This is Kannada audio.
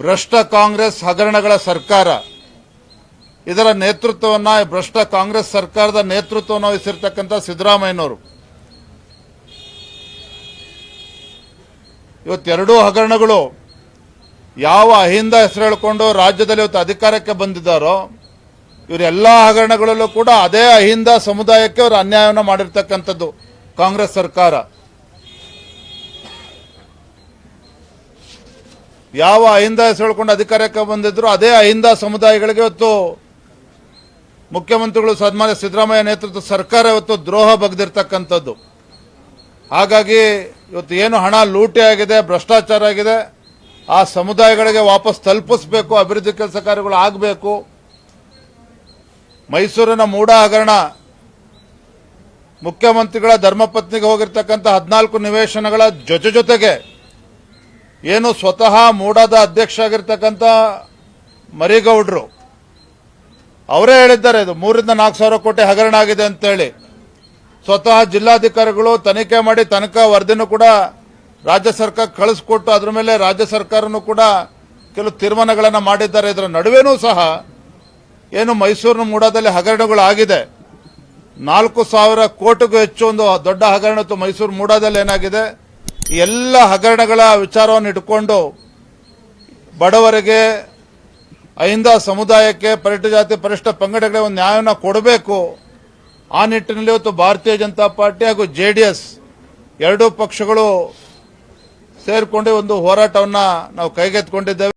ಭ್ರಷ್ಟ ಕಾಂಗ್ರೆಸ್ ಹಗರಣಗಳ ಸರ್ಕಾರ. ಇದರ ನೇತೃತ್ವವನ್ನ ಭ್ರಷ್ಟ ಕಾಂಗ್ರೆಸ್ ಸರ್ಕಾರದ ನೇತೃತ್ವವನ್ನು ವಹಿಸಿರ್ತಕ್ಕಂಥ ಸಿದ್ದರಾಮಯ್ಯನವರು. ಇವತ್ತೆರಡೂ ಹಗರಣಗಳು ಯಾವ ಅಹಿಂದ ಹೆಸರು ಹೇಳಿಕೊಂಡು ರಾಜ್ಯದಲ್ಲಿ ಇವತ್ತು ಅಧಿಕಾರಕ್ಕೆ ಬಂದಿದ್ದಾರೋ ಇವರೆಲ್ಲ ಹಗರಣಗಳಲ್ಲೂ ಕೂಡ ಅದೇ ಅಹಿಂದ ಸಮುದಾಯಕ್ಕೆ ಅವರು ಅನ್ಯಾಯವನ್ನು ಮಾಡಿರ್ತಕ್ಕಂಥದ್ದು ಕಾಂಗ್ರೆಸ್ ಸರ್ಕಾರ. ಯಾವ ಅಹಿಂದ ಹೆಸರುಕೊಂಡು ಅಧಿಕಾರಕ್ಕೆ ಬಂದಿದ್ರು, ಅದೇ ಅಹಿಂದ ಸಮುದಾಯಗಳಿಗೆ ಇವತ್ತು ಮುಖ್ಯಮಂತ್ರಿಗಳು ಸನ್ಮಾನ್ಯ ಸಿದ್ದರಾಮಯ್ಯ ನೇತೃತ್ವದ ಸರ್ಕಾರ ಇವತ್ತು ದ್ರೋಹ ಬಗೆದಿರ್ತಕ್ಕಂಥದ್ದು. ಹಾಗಾಗಿ ಇವತ್ತು ಏನು ಹಣ ಲೂಟಿ ಆಗಿದೆ, ಭ್ರಷ್ಟಾಚಾರ ಆಗಿದೆ, ಆ ಸಮುದಾಯಗಳಿಗೆ ವಾಪಸ್ ತಲುಪಿಸ್ಬೇಕು, ಅಭಿವೃದ್ಧಿ ಕೆಲಸ ಕಾರ್ಯಗಳು ಆಗಬೇಕು. ಮೈಸೂರಿನ ಮೂಡ ಹಗರಣ, ಮುಖ್ಯಮಂತ್ರಿಗಳ ಧರ್ಮಪತ್ನಿಗೆ ಹೋಗಿರ್ತಕ್ಕಂಥ ಹದಿನಾಲ್ಕು ನಿವೇಶನಗಳ ಜೊತೆ ಜೊತೆಗೆ ಏನು ಸ್ವತಃ ಮೂಡಾದ ಅಧ್ಯಕ್ಷ ಆಗಿರ್ತಕ್ಕಂಥ ಮರಿಗೌಡರು, ಅವರೇ ಹೇಳಿದ್ದಾರೆ, ಇದು ಮೂರಿಂದ ನಾಲ್ಕು ಸಾವಿರ ಕೋಟಿ ಹಗರಣ ಆಗಿದೆ ಅಂತೇಳಿ. ಸ್ವತಃ ಜಿಲ್ಲಾಧಿಕಾರಿಗಳು ತನಿಖೆ ಮಾಡಿ ತನಕ ವರದಿನೂ ಕೂಡ ರಾಜ್ಯ ಸರ್ಕಾರ ಕಳಿಸ್ಕೊಟ್ಟು ಅದ್ರ ಮೇಲೆ ರಾಜ್ಯ ಸರ್ಕಾರನೂ ಕೂಡ ಕೆಲವು ತೀರ್ಮಾನಗಳನ್ನು ಮಾಡಿದ್ದಾರೆ. ಇದರ ನಡುವೆನೂ ಸಹ ಏನು ಮೈಸೂರಿನ ಮೂಡಾದಲ್ಲಿ ಹಗರಣಗಳು ಆಗಿದೆ ನಾಲ್ಕು ಸಾವಿರ ಕೋಟಿಗೂ ಹೆಚ್ಚು ಒಂದು ದೊಡ್ಡ ಹಗರಣ ಮೈಸೂರು ಮೂಡಾದಲ್ಲಿ ಏನಾಗಿದೆ? ಎಲ್ಲ ಹಗರಣಗಳ ವಿಚಾರವನ್ನು ಇಟ್ಕೊಂಡು ಬಡವರಿಗೆ, ಅಹಿಂದ ಸಮುದಾಯಕ್ಕೆ ಪರಿಟ ಜಾತಿ, ಪರಿಷ್ಠ ಪಂಗಡಗಳಿಗೆ ಒಂದು ನ್ಯಾಯವನ್ನು ಕೊಡಬೇಕು. ಆ ನಿಟ್ಟಿನಲ್ಲಿ ಇವತ್ತು ಭಾರತೀಯ ಜನತಾ ಪಾರ್ಟಿ ಹಾಗೂ ಜೆ ಡಿ ಎಸ್ ಎರಡೂ ಪಕ್ಷಗಳು ಸೇರಿಕೊಂಡು ಒಂದು ಹೋರಾಟವನ್ನು ನಾವು ಕೈಗೆತ್ತಿಕೊಂಡಿದ್ದೇವೆ.